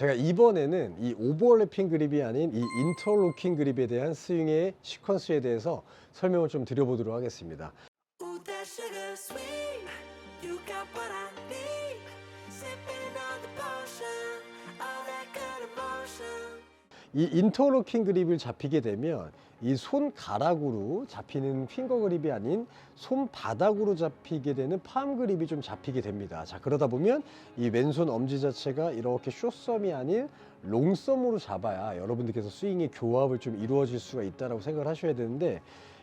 제가 이번에는 이 오버래핑 그립이 아닌 이 인터로킹 그립에 대한 스윙의 시퀀스에 대해서 설명을 좀 드려보도록 하겠습니다. 이 인터로킹 그립을 잡히게 되면 이 손가락으로 잡히는 핑거 그립이 아닌 손바닥으로 잡히게 되는 팜 그립이 좀 잡히게 됩니다. 자, 그러다 보면 이 왼손 엄지 자체가 이렇게 숏썸이 아닌 롱썸으로 잡아야 여러분들께서 스윙의 교합을 좀 이루어질 수가 있다라고 생각을 하셔야 되는데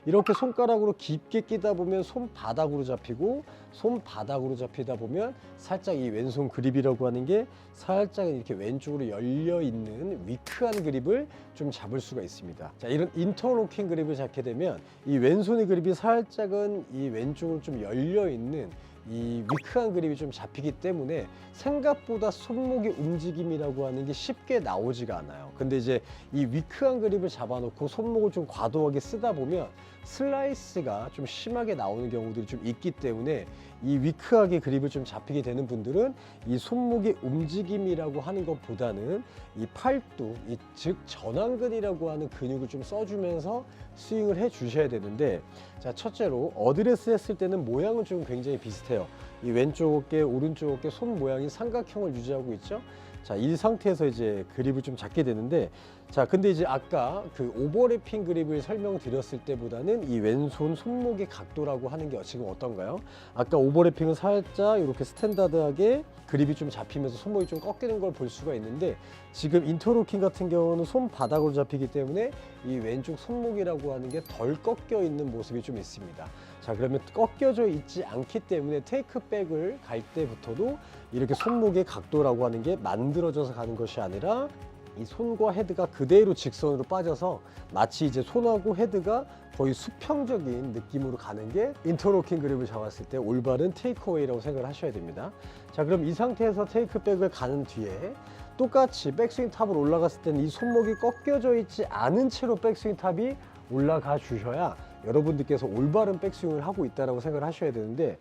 이렇게 손가락으로 깊게 끼다 보면 손바닥으로 잡히고 손바닥으로 잡히다 보면 살짝 이 왼손 그립이라고 하는 게 살짝 이렇게 왼쪽으로 열려 있는 위크한 그립을 좀 잡을 수가 있습니다. 자, 이런 인터로킹 그립을 잡게 되면 이 왼손의 그립이 살짝은 이 왼쪽으로 좀 열려 있는 이 위크한 그립이 좀 잡히기 때문에 생각보다 손목의 움직임이라고 하는 게 쉽게 나오지가 않아요. 근데 이제 이 위크한 그립을 잡아놓고 손목을 좀 과도하게 쓰다 보면 슬라이스가 좀 심하게 나오는 경우들이 좀 있기 때문에 이 위크하게 그립을 좀 잡히게 되는 분들은 이 손목의 움직임이라고 하는 것보다는 이 팔뚝, 이 즉 전완근이라고 하는 근육을 좀 써주면서 스윙을 해 주셔야 되는데 자 첫째로 어드레스 했을 때는 모양은 좀 굉장히 비슷해요. 이 왼쪽 어깨, 오른쪽 어깨 손 모양이 삼각형을 유지하고 있죠. 자, 이 상태에서 이제 그립을 좀 잡게 되는데 자, 근데 이제 아까 그 오버래핑 그립을 설명드렸을 때보다는 이 왼손 손목의 각도라고 하는 게 지금 어떤가요? 아까 오버래핑은 살짝 이렇게 스탠다드하게 그립이 좀 잡히면서 손목이 좀 꺾이는 걸 볼 수가 있는데 지금 인터로킹 같은 경우는 손바닥으로 잡히기 때문에 이 왼쪽 손목이라고 하는 게 덜 꺾여 있는 모습이 좀 있습니다. 자, 그러면 꺾여져 있지 않기 때문에 테이크백을 갈 때부터도 이렇게 손목의 각도라고 하는 게 만들어져서 가는 것이 아니라 이 손과 헤드가 그대로 직선으로 빠져서 마치 이제 손하고 헤드가 거의 수평적인 느낌으로 가는 게 인터로킹 그립을 잡았을 때 올바른 테이크어웨이라고 생각을 하셔야 됩니다. 자, 그럼 이 상태에서 테이크백을 가는 뒤에 똑같이 백스윙 탑으로 올라갔을 때는 이 손목이 꺾여져 있지 않은 채로 백스윙 탑이 올라가 주셔야 여러분들께서 올바른 백스윙을 하고 있다라고 생각을 하셔야 되는데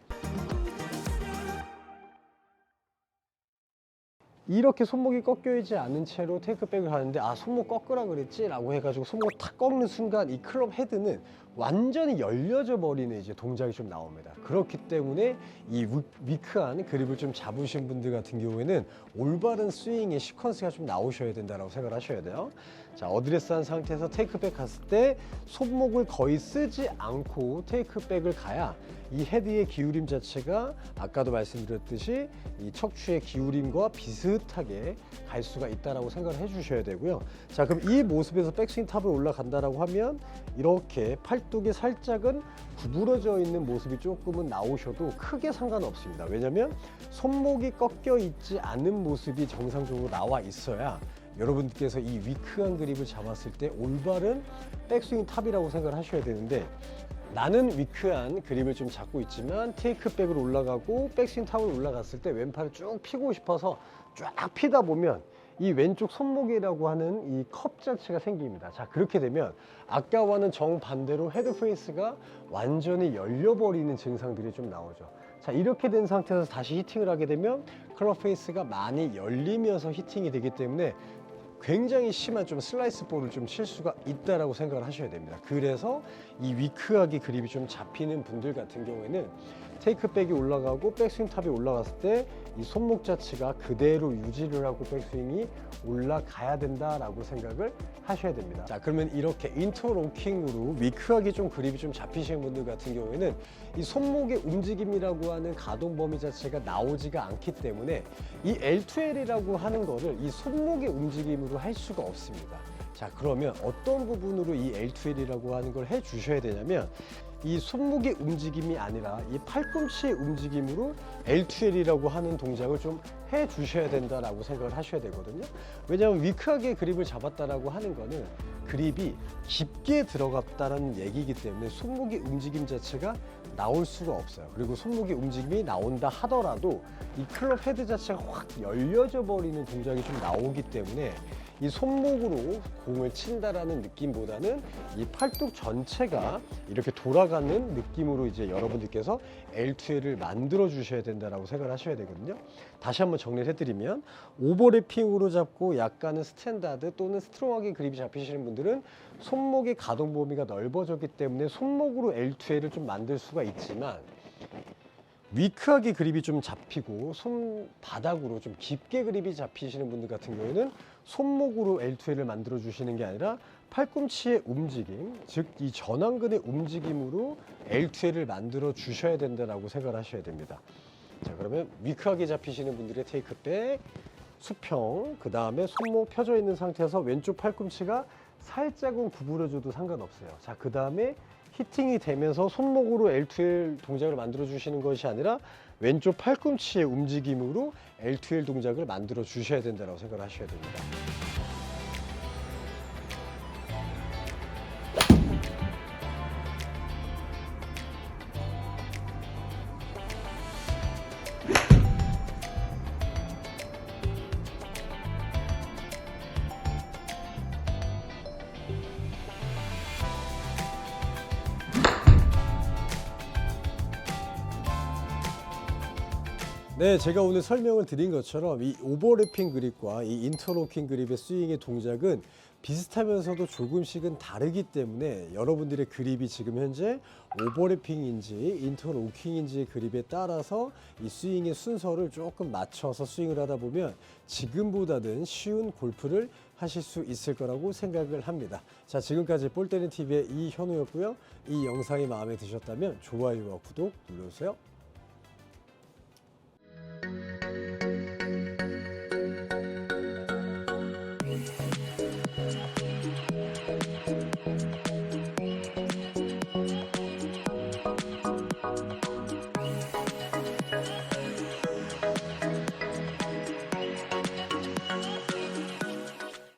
이렇게 손목이 꺾여 있지 않은 채로 테이크백을 하는데 아 손목 꺾으라 그랬지? 라고 해가지고 손목 탁 꺾는 순간 이 클럽 헤드는 완전히 열려져 버리는 이제 동작이 좀 나옵니다 그렇기 때문에 이 위- 위크한 그립을 좀 잡으신 분들 같은 경우에는 올바른 스윙의 시퀀스가 좀 나오셔야 된다고 생각을 하셔야 돼요 자 어드레스 한 상태에서 테이크백 갔을 때 손목을 거의 쓰지 않고 테이크백을 가야 이 헤드의 기울임 자체가 아까도 말씀드렸듯이 이 척추의 기울임과 비슷하게 갈 수가 있다라고 생각을 해주셔야 되고요. 자, 그럼 이 모습에서 백스윙 탑을 올라간다라고 하면 이렇게 팔 뚝이 살짝은 구부러져 있는 모습이 조금은 나오셔도 크게 상관없습니다. 왜냐하면 손목이 꺾여 있지 않은 모습이 정상적으로 나와 있어야 여러분께서 이 위크한 그립을 잡았을 때 올바른 백스윙 탑이라고 생각을 하셔야 되는데 나는 위크한 그립을 좀 잡고 있지만 테이크백으로 올라가고 백스윙 탑을 올라갔을 때 왼팔을 쭉 피고 싶어서 쫙 피다 보면 이 왼쪽 손목이라고 하는 이 컵 자체가 생깁니다. 자, 그렇게 되면 아까와는 정반대로 헤드 페이스가 완전히 열려버리는 증상들이 좀 나오죠. 자, 이렇게 된 상태에서 다시 히팅을 하게 되면 클럽 페이스가 많이 열리면서 히팅이 되기 때문에 굉장히 심한 좀 슬라이스 볼을 좀 칠 수가 있다라고 생각을 하셔야 됩니다. 그래서 이 위크하게 그립이 좀 잡히는 분들 같은 경우에는 테이크백이 올라가고 백스윙 탑이 올라갔을 때 이 손목 자체가 그대로 유지를 하고 백스윙이 올라가야 된다라고 생각을 하셔야 됩니다. 자, 그러면 이렇게 인터로킹으로 위크하게 좀 그립이 좀 잡히시는 분들 같은 경우에는 이 손목의 움직임이라고 하는 가동 범위 자체가 나오지가 않기 때문에 이 L2L이라고 하는 거를 이 손목의 움직임으로 할 수가 없습니다. 자, 그러면 어떤 부분으로 이 L2L이라고 하는 걸 해 주셔야 되냐면 이 손목의 움직임이 아니라 이 팔꿈치의 움직임으로 L2L이라고 하는 동작을 좀 해 주셔야 된다라고 생각을 하셔야 되거든요. 왜냐하면 위크하게 그립을 잡았다라고 하는 거는 그립이 깊게 들어갔다는 얘기이기 때문에 손목의 움직임 자체가 나올 수가 없어요. 그리고 손목의 움직임이 나온다 하더라도 이 클럽 헤드 자체가 확 열려져 버리는 동작이 좀 나오기 때문에 이 손목으로 공을 친다라는 느낌보다는 이 팔뚝 전체가 이렇게 돌아가는 느낌으로 이제 여러분들께서 L2L을 만들어 주셔야 된다라고 생각을 하셔야 되거든요. 다시 한번 정리를 해드리면 오버래핑으로 잡고 약간은 스탠다드 또는 스트롱하게 그립이 잡히시는 분들은 손목의 가동 범위가 넓어졌기 때문에 손목으로 L2L을 좀 만들 수가 있지만 위크하게 그립이 좀 잡히고 손바닥으로 좀 깊게 그립이 잡히시는 분들 같은 경우에는 손목으로 L2L을 만들어 주시는 게 아니라 팔꿈치의 움직임, 즉 이 전완근의 움직임으로 L2L을 만들어 주셔야 된다라고 생각을 하셔야 됩니다. 자, 그러면 위크하게 잡히시는 분들의 테이크백, 수평, 그 다음에 손목 펴져 있는 상태에서 왼쪽 팔꿈치가 살짝은 구부려줘도 상관없어요. 자, 그 다음에 히팅이 되면서 손목으로 L2L 동작을 만들어 주시는 것이 아니라 왼쪽 팔꿈치의 움직임으로 L2L 동작을 만들어 주셔야 된다고 생각을 하셔야 됩니다. 네, 제가 오늘 설명을 드린 것처럼 이 오버래핑 그립과 이 인터로킹 그립의 스윙의 동작은 비슷하면서도 조금씩은 다르기 때문에 여러분들의 그립이 지금 현재 오버래핑인지 인터로킹인지의 그립에 따라서 이 스윙의 순서를 조금 맞춰서 스윙을 하다 보면 지금보다는 쉬운 골프를 하실 수 있을 거라고 생각을 합니다. 자, 지금까지 볼때린 TV의 이현우였고요. 이 영상이 마음에 드셨다면 좋아요와 구독 눌러주세요.